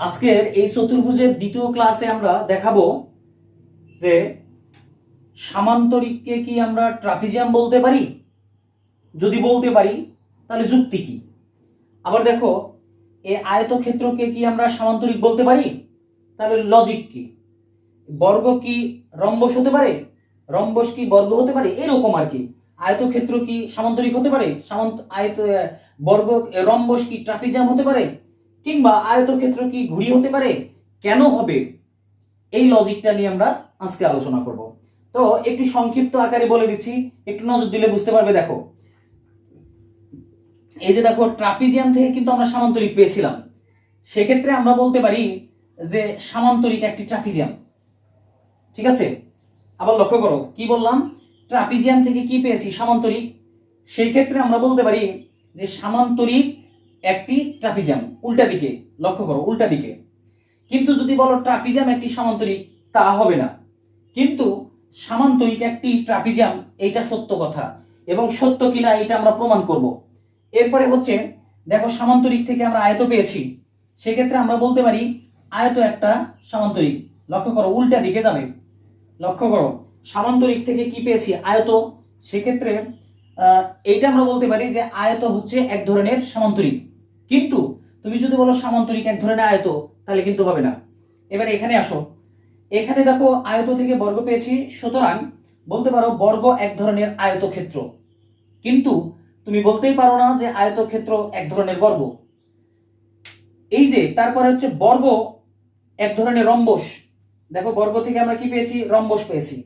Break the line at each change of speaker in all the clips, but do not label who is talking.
আজকের এই চতুর্ভুজের দ্বিতীয় ক্লাসে আমরা দেখাবো যে সামান্তরিককে কি আমরা ট্রাপিজিয়াম বলতে পারি? যদি বলতে পারি, তাহলে যুক্তি কি? আবার দেখো এই আয়তক্ষেত্রকে কি আমরা সামান্তরিক বলতে পারি? তাহলে লজিক কি? বর্গ কি রম্বস হতে পারে? রম্বস কি বর্গ হতে পারে? এরকম আর কি। আয়তক্ষেত্র কি সামান্তরিক হতে পারে? সামান্ত আয়ত বর্গ রম্বস কি ট্রাপিজিয়াম হতে পারে? কিংবা আয়তক্ষেত্র কি ঘুড়ি হতে পারে? কেন হবে? এই লজিকটা নিয়ে আমরা আজকে আলোচনা করব। তো একটু সংক্ষিপ্ত আকারে বলে দিচ্ছি, একটু নজর দিলে বুঝতে পারবে, দেখো। এই যে দেখো ট্রাপিজিয়াম থেকে কিন্তু আমরা সামান্তরিক পেয়েছিলাম। সেক্ষেত্রে আমরা বলতে পারি যে সামান্তরিক একটি ট্রাপিজিয়াম ঠিক আছে? আবার লক্ষ্য করো, কি বললাম? ট্রাপিজিয়াম থেকে কি পেয়েছি? সামান্তরিক। সেই ক্ষেত্রে আমরা বলতে পারি যে সামান্তরিক একটি ট্রাপিজিয়াম উল্টা দিকে, লক্ষ্য করো, উল্টা দিকে। কিন্তু যদি বলো ট্রাপিজিয়াম একটি সামান্তরিক, তা হবে না। কিন্তু সামান্তরিক একটি ট্রাপিজিয়াম এইটা সত্য কথা। এবং সত্য কিনা এটা আমরা প্রমাণ করব। এরপরে হচ্ছে, দেখো সামান্তরিক থেকে আমরা আয়ত পেয়েছি। সেক্ষেত্রে আমরা বলতে পারি, আয়ত একটা সামান্তরিক। লক্ষ্য করো, উল্টা দিকে যাবে। লক্ষ্য করো, সামান্তরিক থেকে কি পেয়েছি? আয়ত। সেক্ষেত্রে এইটা আমরা বলতে পারি যে আয়ত হচ্ছে এক ধরনের সামান্তরিক। কিন্তু তুমি যদি বলো সামান্তরিক এক ধরনের আয়ত, তাহলে কিন্তু হবে না। এবার এখানে আসো। এখানে দেখো আয়ত থেকে বর্গ পেয়েছি, সুতরাং বলতে পারো বর্গ এক ধরনের আয়তক্ষেত্র। কিন্তু তুমি বলতেই পারো না যে আয়তক্ষেত্র এক ধরনের বর্গ। এই যে তারপরে হচ্ছে বর্গ এক ধরনের রম্বস। দেখো বর্গ থেকে আমরা কি পেয়েছি? রম্বস পেয়েছি।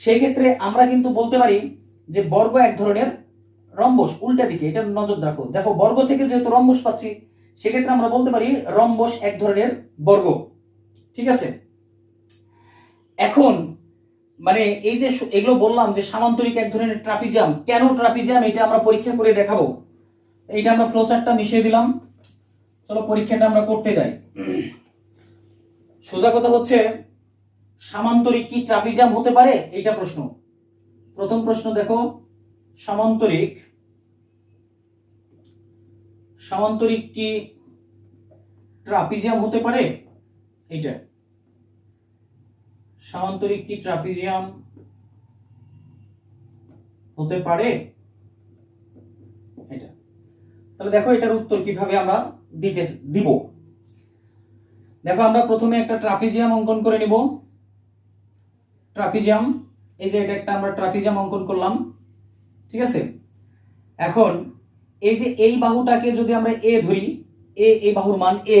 সেই ক্ষেত্রে আমরা কিন্তু বলতে পারি যে বর্গ এক ধরনের রম্বস, উল্টা দিকে, এটা নজর রাখো। দেখো, বর্গ থেকে যেহেতু রম্বস পাচ্ছি, সেক্ষেত্রে আমরা বলতে পারি রম্বস এক ধরনের বর্গ। ঠিক আছে? এখন মানে এই যে এগুলো বললাম যে সামান্তরিক এক ধরনের ট্রাপিজিয়াম, কেন ট্রাপিজিয়াম? এটা আমরা পরীক্ষা করে দেখাবো। এইটা আমরা ফ্লোচার্টটা মিশিয়ে দিলাম। চলো পরীক্ষাটা আমরা করতে যাই। সোজা কথা হচ্ছে, সামান্তরিক কি ট্রাপিজিয়াম হতে পারে? এইটা প্রশ্ন। প্রথম প্রশ্ন দেখো, সামান্তরিক সামান্তরিক কি ট্রাপিজিয়াম হতে পারে? এইটা। সামান্তরিক কি ট্রাপিজিয়াম হতে পারে? এটা তাহলে দেখো এটার উত্তর কীভাবে আমরা দিতে দিব। দেখো আমরা প্রথমে একটা ট্রাপিজিয়াম অঙ্কন করে নিব। ট্রাপিজিয়াম, এই যে এটা একটা আমরা ট্রাপিজিয়াম অঙ্কন করলাম। ঠিক আছে? এখন এই যে এই বাহুটাকে যদি আমরা এ ধরি এ এই বাহুর মান এ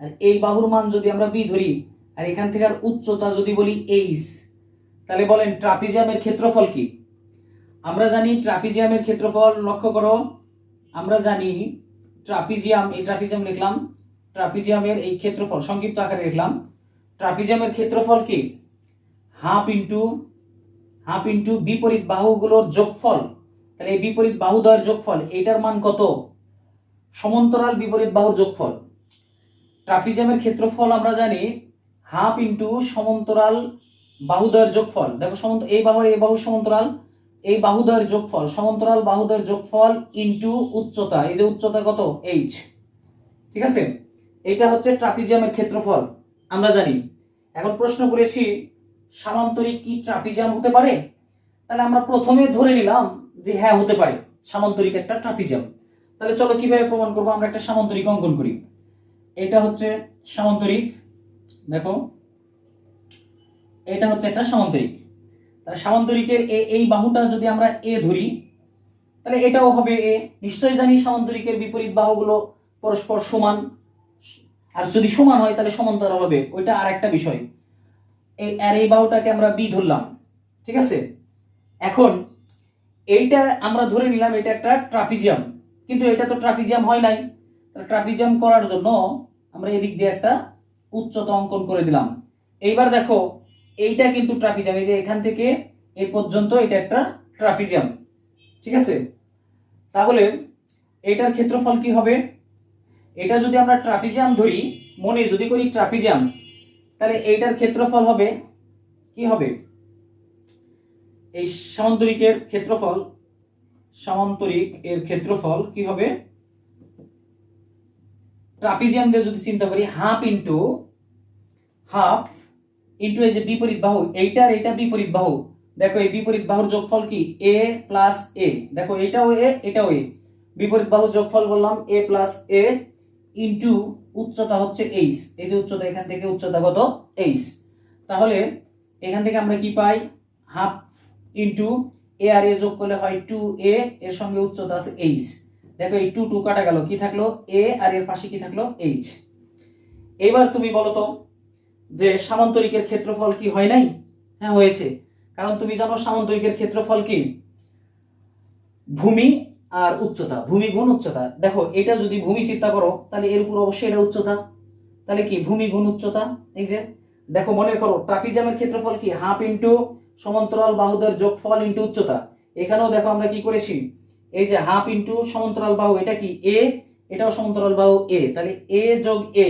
আর এই বাহুর মান যদি আমরা বি ধরি, আর এখান থেকে আর উচ্চতা যদি বলি এইচ তাহলে বলেন ট্রাপিজিয়ামের ক্ষেত্রফল কি? আমরা জানি ট্রাপিজিয়ামের ক্ষেত্রফল, লক্ষ্য করো, আমরা জানি ট্রাপিজিয়াম, এই ট্রাপিজিয়াম লিখলাম, ট্রাপিজিয়ামের এই ক্ষেত্রফল, সংক্ষিপ্ত আকারে লিখলাম, ট্রাপিজিয়ামের ক্ষেত্রফল কি? হাফ ইন্টু হাফ ইন্টু বিপরীত বাহুগুলোর যোগফল তাহলে এই বিপরীত বাহুদ্বয়ের যোগফল, এইটার মান কত? সমান্তরাল বিপরীত বাহুর যোগফল। ট্রাপিজিয়ামের ক্ষেত্রফল আমরা জানি হাফ ইন্টু সমান্তরাল বাহুদ্বয়ের যোগফল। দেখো এই বাহু এই বাহু সমান্তরাল, এই বাহুদ্বয়ের যোগফল, সমান্তরাল বাহুদ্বয়ের যোগফল ইন্টু উচ্চতা। এই যে উচ্চতা কত? এইচ ঠিক আছে? এটা হচ্ছে ট্রাপিজিয়ামের ক্ষেত্রফল। আমরা জানি। এখন প্রশ্ন করেছি, সামান্তরিক কি ট্রাপিজিয়াম হতে পারে? তাহলে আমরা প্রথমে ধরে নিলাম যে হ্যাঁ হতে পারে। সামান্তরিক একটা ট্রাপিজিয়াম তাহলে চলো কীভাবে প্রমাণ করব? আমরা একটা সামান্তরিক অঙ্কন করি। এটা হচ্ছে সামান্তরিক, দেখো। এটা হচ্ছে একটা সামান্তরিক। তাহলে সামান্তরিকের এ, এই বাহুটা যদি আমরা এ ধরি, তাহলে এটাও হবে এ। নিশ্চয়ই জানি সামান্তরিকের বিপরীত বাহুগুলো পরস্পর সমান। আর যদি সমান হয়, তাহলে সমান্তরাল হবে। ওইটা আর একটা বিষয়। এই, আর এই বাহুটাকে আমরা বি ধরলাম। ঠিক আছে? এখন এইটা আমরা ধরে নিলাম এটা একটা ট্রাপিজিয়াম। কিন্তু এটা তো ট্রাপিজিয়াম হয় নাই। ট্রাপিজিয়াম করার জন্য আমরা এদিক দিয়ে একটা উচ্চতা অঙ্কন করে দিলাম। এইবার দেখো, এইটা কিন্তু ট্রাপিজিয়াম। এই যে এখান থেকে এই পর্যন্ত এটা একটা ট্রাপিজিয়াম। ঠিক আছে? তাহলে এটার ক্ষেত্রফল কি হবে? এটা যদি আমরা ট্রাপিজিয়াম ধরি মনে যদি করি ট্রাপিজিয়াম, তাহলে এইটার ক্ষেত্রফল হবে, কি হবে? এই সামান্তরিকের ক্ষেত্রফল, সামান্তরিক এর ক্ষেত্রফল কি হবে? ট্রাপিজিয়াম দিয়ে যদি চিন্তা করি, হাফ ইন্টু হাফ ইন্টু এই যে বিপরীত বাহু, এইটার এটা বিপরীত বাহু। দেখো, এই বিপরীত বাহুর যোগফল কি? এ প্লাস এ দেখো, এটাও এ এটাও এ বিপরীত বাহুর যোগফল বললাম এ প্লাস এ ইন্টু উচ্চতা হচ্ছে এইচ এই যে উচ্চতা, এখান থেকে উচ্চতা কত? এইচ তাহলে এখান থেকে আমরা কি পাই? হাফ ইন্টু এ আর এ যোগ করলে হয় টু এ এর সঙ্গে উচ্চতা আছে এইচ দেখো এই টু টু কাটা গেল, কি থাকল? এ আর এর পাশে কি থাকল? এইচ এবার তুমি বলো তো, যে সামান্তরিকের ক্ষেত্রফল কি হয় নাই? হ্যাঁ হয়েছে। কারণ তুমি জানো সামান্তরিকের ক্ষেত্রফল কি? ভূমি আর উচ্চতা, ভূমি গুণ উচ্চতা। দেখো, এটা যদি ভূমি চিন্তা করো, তাহলে এর উপর অবশ্যই এটা উচ্চতা। তাহলে কি? ভূমি গুণ উচ্চতা। এই যে, দেখো মনে করো ট্রাপিজামের ক্ষেত্রফল কি? হাফ ইন্টু সমান্তরাল বাহুদের যোগফল ইন্টু উচ্চতা। এখানেও দেখো আমরা কি করেছি? এই যে হাফ ইন্টু সমান্তরাল বাহু, এটা কি এ এটাও সমান্তরাল বাহু এ তাহলে এ যোগ এ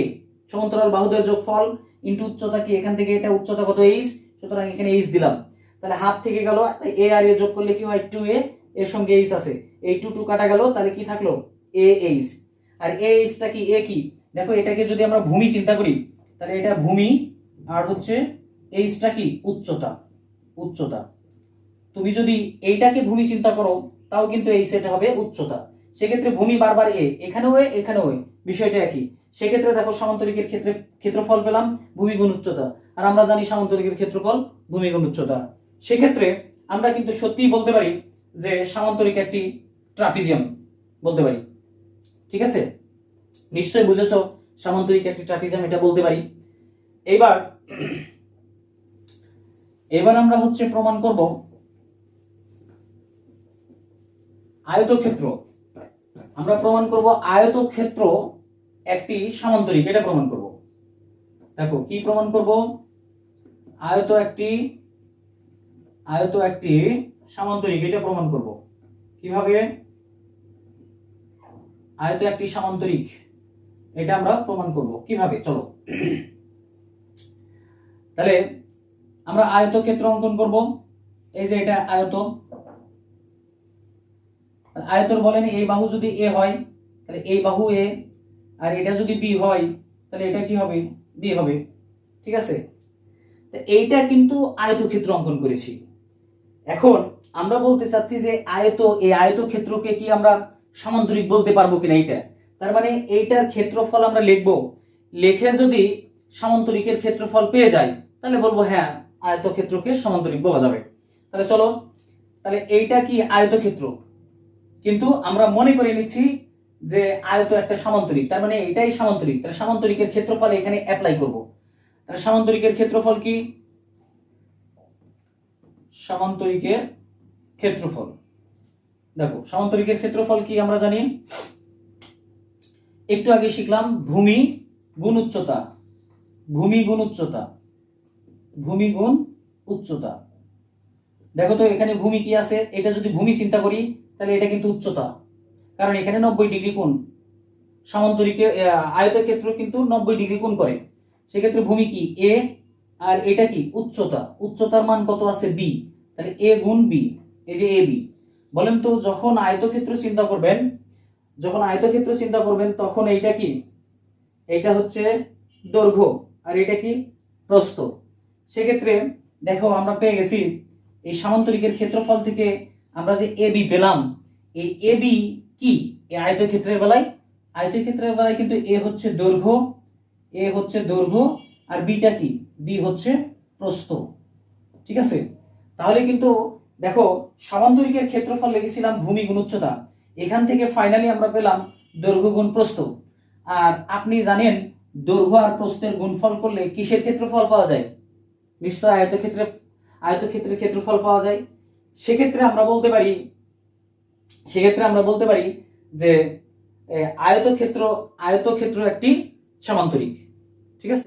সমান্তরাল বাহুদের যোগফল ইন্টু উচ্চতা কি? এখান থেকে এটা উচ্চতা কত এইচ সুতরাং এখানে এইচ দিলাম। তাহলে হাফ থেকে গেল এ আর এ যোগ করলে কি হয়? টু এ এর সঙ্গে এইচ আছে। এই টু টু কাটা গেল, তাহলে কি থাকল? এ এইচ আর এ এইচটা কি? এ কি? দেখো এটাকে যদি আমরা ভূমি চিন্তা করি, তাহলে এটা ভূমি আর হচ্ছে এইচটা কি? উচ্চতা। উচ্চতা। তুমি যদি এইটাকে ভূমি চিন্তা করো, তাও কিন্তু এই সেট হবে উচ্চতা। সেক্ষেত্রে ভূমি বারবার এ এখানেও এ এখানেও এ বিষয়টা একই। সেক্ষেত্রে দেখো সামান্তরিকের ক্ষেত্রে ক্ষেত্রফল পেলাম ভূমি গুণ উচ্চতা। আর আমরা জানি সামান্তরিকের ক্ষেত্রফল ভূমি গুণ উচ্চতা। সেক্ষেত্রে আমরা কিন্তু সত্যিই বলতে পারি যে সামান্তরিক একটি ট্রাপিজিয়াম বলতে পারি। ঠিক আছে? নিশ্চয়ই বুঝেছ সামান্তরিক একটি ট্রাপিজিয়াম, এটা বলতে পারি। এবার এবার আমরা হচ্ছে প্রমাণ করব আয়তক্ষেত্র। আমরা প্রমাণ করব আয়তক্ষেত্র একটি সামান্তরিক, এটা প্রমাণ করব। দেখো, কি প্রমাণ করব? আয়ত একটি আয়ত একটি সামান্তরিক, এটা প্রমাণ করব। কীভাবে? আয়ত একটি সামান্তরিক, এটা আমরা প্রমাণ করব। কীভাবে? চলো। তাহলে আমরা আয়তক্ষেত্র অঙ্কন করব। এই যে এটা আয়ত। আয়তর বলেন এই বাহু যদি এ হয়, তাহলে এই বাহু এ। আর এটা যদি বি হয়, তাহলে এটা কি হবে? বি হবে। ঠিক আছে? এইটা কিন্তু আয়তক্ষেত্র অঙ্কন করেছি। এখন আমরা বলতে চাচ্ছি যে আয়ত, এই আয়তক্ষেত্রকে কি আমরা সামান্তরিক বলতে পারব কিনা এইটা? তার মানে এইটার ক্ষেত্রফল আমরা লিখব। লিখে যদি সামান্তরিকের ক্ষেত্রফল পেয়ে যাই, তাহলে বলব হ্যাঁ আয়তক্ষেত্রকে সামান্তরিক বলা যাবে। তাহলে চলো, তাহলে এইটা কি আয়তক্ষেত্র? কিন্তু আমরা মনে করে নিচ্ছি যে আয়ত একটা সামান্তরিক, তার মানে এটাই সামান্তরিক। তাহলে সামান্তরিকের ক্ষেত্রফল এখানে অ্যাপ্লাই করব। তাহলে সামান্তরিকের ক্ষেত্রফল কি? সামান্তরিকের ক্ষেত্রফল। দেখো, সামান্তরিকের ক্ষেত্রফল কি আমরা জানি? একটু আগে শিখলাম, ভূমি গুণ উচ্চতা ভূমি গুণ উচ্চতা ভূমি গুণ উচ্চতা। দেখো তো এখানে ভূমি কি আছে? এটা যদি ভূমি চিন্তা করি, তাহলে এটা কিন্তু উচ্চতা। কারণ এখানে নব্বই ডিগ্রি কোণ। সামান্তরিকে আয়তক্ষেত্র কিন্তু নব্বই ডিগ্রি কোণ করে। সেক্ষেত্রে ভূমি কি? এ আর এটা কি? উচ্চতা। উচ্চতার মান কত আছে? বি তাহলে এ গুণ বি এই যে এ বি বলেন তো, যখন আয়তক্ষেত্র চিন্তা করবেন, যখন আয়তক্ষেত্র চিন্তা করবেন, তখন এইটা কি? এইটা হচ্ছে দৈর্ঘ্য। আর এটা কি? প্রস্থ। সেক্ষেত্রে দেখো আমরা পেয়ে গেছি এই সামান্তরিকের ক্ষেত্রফল থেকে আমরা যে এ বি পেলাম, এই এ বি কি? এই আয়তক্ষেত্রের বেলায়? আয়তক্ষেত্রের বেলায় কিন্তু এ হচ্ছে দৈর্ঘ্য, এ হচ্ছে দৈর্ঘ্য আর বিটা কি? বি হচ্ছে প্রস্থ। ঠিক আছে? তাহলে কিন্তু দেখো সামান্তরিকের ক্ষেত্রফল লিখেছিলাম ভূমি গুণ উচ্চতা এখান থেকে ফাইনালি আমরা পেলাম দৈর্ঘ্য গুণ প্রস্থ। আর আপনি জানেন দৈর্ঘ্য আর প্রস্থের গুণফল করলে কিসের ক্ষেত্রফল পাওয়া যায়? নিশ্চয় আয়তক্ষেত্রে আয়তক্ষেত্রের ক্ষেত্রফল পাওয়া যায়। সেক্ষেত্রে আমরা বলতে পারি সেক্ষেত্রে আমরা বলতে পারি যে আয়তক্ষেত্র আয়তক্ষেত্র একটি সামান্তরিক। ঠিক আছে?